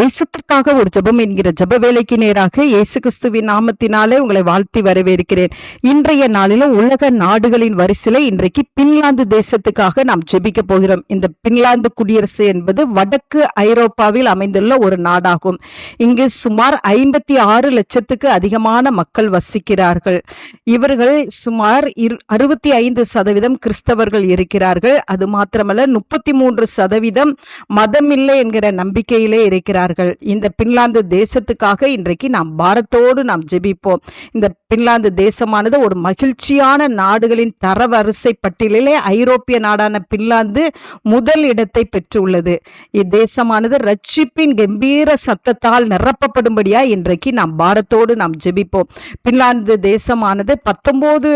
தேசத்திற்காக ஒரு ஜெபம் என்கிற ஜப வேலைக்கு நேராக இயேசு கிறிஸ்துவின் நாமத்தினாலே உங்களை வாழ்த்தி வரவேற்கிறேன். இன்றைய நாளிலும் உலக நாடுகளின் வரிசையில இன்றைக்கு பின்லாந்து தேசத்துக்காக நாம் ஜெபிக்க போகிறோம். இந்த பின்லாந்து குடியரசு என்பது வடக்கு ஐரோப்பாவில் அமைந்துள்ள ஒரு நாடாகும். இங்கு சுமார் ஐம்பத்தி ஆறு லட்சத்துக்கு அதிகமான மக்கள் வசிக்கிறார்கள். இவர்கள் சுமார் அறுபத்தி ஐந்து சதவீதம் கிறிஸ்தவர்கள் இருக்கிறார்கள். அது மாத்திரமல்ல முப்பத்தி மூன்று சதவீதம் மதமில்லை என்கிற நம்பிக்கையிலே இருக்கிறார்கள் இந்த பின்லாந்து தேசத்துக்காக இன்றைக்கு நாம் பாரத்தோடு நாம் ஜெபிப்போம். இந்த பின்லாந்து தேசமானது ஒரு மகிழ்ச்சியான நாடுகளின் தரவரிசை பட்டியலிலே ஐரோப்பிய நாடான பின்லாந்து முதல் இடத்தை பெற்றுள்ளது. இத்தேசமானது ரட்சிப்பின் கம்பீர சத்தத்தால் நிரப்பப்படும்படியா இன்றைக்கு நாம் பாரத்தோடு நாம் ஜெபிப்போம். பின்லாந்து தேசமானது பத்தொன்பது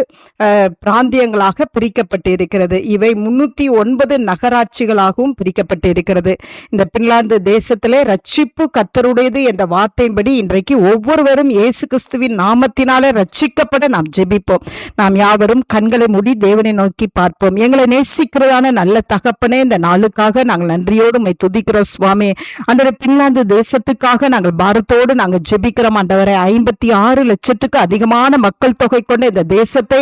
பிராந்தியங்களாக பிரிக்கப்பட்டிருக்கிறது. இவை முன்னூத்தி ஒன்பது நகராட்சிகளாகவும் பிரிக்கப்பட்டிருக்கிறது. இந்த பின்லாந்து தேசத்திலே ரட்சி ரட்சிப்பு கத்தருடையது என்ற வார்த்தையின்படி இன்றைக்கு ஒவ்வொருவரும் இயேசு கிறிஸ்துவின் நாமத்தினாலே ரட்சிக்கப்பட நாம் ஜெபிப்போம். நாம் யாவரும் கண்களை மூடி தேவனை நோக்கி பார்ப்போம். எங்களை நேசிக்கிறதான நல்ல தகப்பனே இந்த நாளுக்காக நாங்கள் நன்றியோடு உண்மை துதிக்கிறோம் சுவாமி. அந்த பின்லாந்து தேசத்துக்காக நாங்கள் பாரத்தோடு நாங்கள் ஜெபிக்கிறோம். ஆண்டவரை ஐம்பத்தி ஆறு லட்சத்துக்கு அதிகமான மக்கள் தொகை கொண்ட இந்த தேசத்தை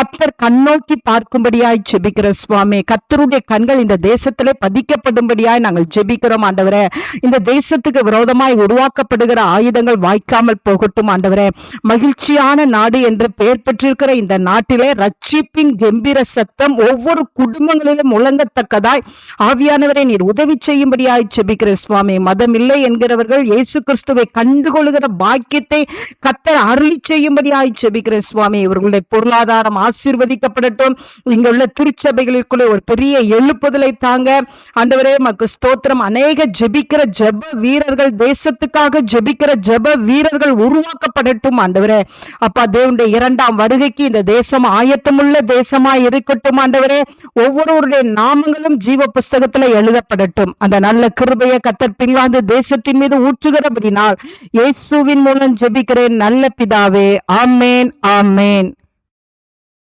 கத்தர் கண்ணோக்கி பார்க்கும்படியாய் ஜெபிக்கிறோம் சுவாமி. கத்தருடைய கண்கள் இந்த தேசத்திலே பதிக்கப்படும்படியாய் நாங்கள் ஜெபிக்கிறோம் ஆண்டவரே. இந்த தேச தேசத்துக்கு விரோதமாய் உருவாக்கப்படுகிற ஆயுதங்கள் வாய்க்காமல் போகட்டும் ஆண்டவரே. மகிழ்ச்சியான நாடு என்று பெயர் பெற்றிருக்கிற இந்த நாட்டிலே ரட்சிப்பின் கம்பீர சத்தம் ஒவ்வொரு குடும்பங்களிலும் முழங்கத்தக்கதாய் ஆவியானவரை நீர் உதவி செய்யும்படியாய் செபிக்கிற சுவாமி. மதம் இல்லை என்கிறவர்கள் இயேசு கிறிஸ்துவை கண்டுகொள்கிற பாக்கியத்தை கத்தர் அருளி செய்யும்படியாய் செபிக்கிற சுவாமி. இவர்களுடைய பொருளாதாரம் ஆசீர்வதிக்கப்படட்டும். இங்குள்ள திருச்சபைகளுக்குள்ளே ஒரு பெரிய எழுப்புதலை தாங்க ஆண்டவரே மக்கு ஸ்தோத்திரம். அநேக ஜெபிக்கிற ஜெப வீரர்கள் தேசத்துக்காக ஜெபிக்கிற ஜெப வீரர்கள் உருவாக்கப்படட்டும் ஆண்டவரே. அப்பா தேவனுடைய இரண்டாம் வருகைக்கு இந்த தேசம் ஆயத்தமுள்ள தேசமா இருக்கட்டும் ஆண்டவரே. ஒவ்வொருவருடைய நாமங்களும் ஜீவ புஸ்தகத்துல எழுதப்படட்டும். அந்த நல்ல கிருபைய கத்தர் பின்வாந்து தேசத்தின் மீது ஊற்றுகிறபடினால் இயேசுவின் மூலம் ஜெபிக்கிறேன் நல்ல பிதாவே. ஆமேன் ஆமேன்.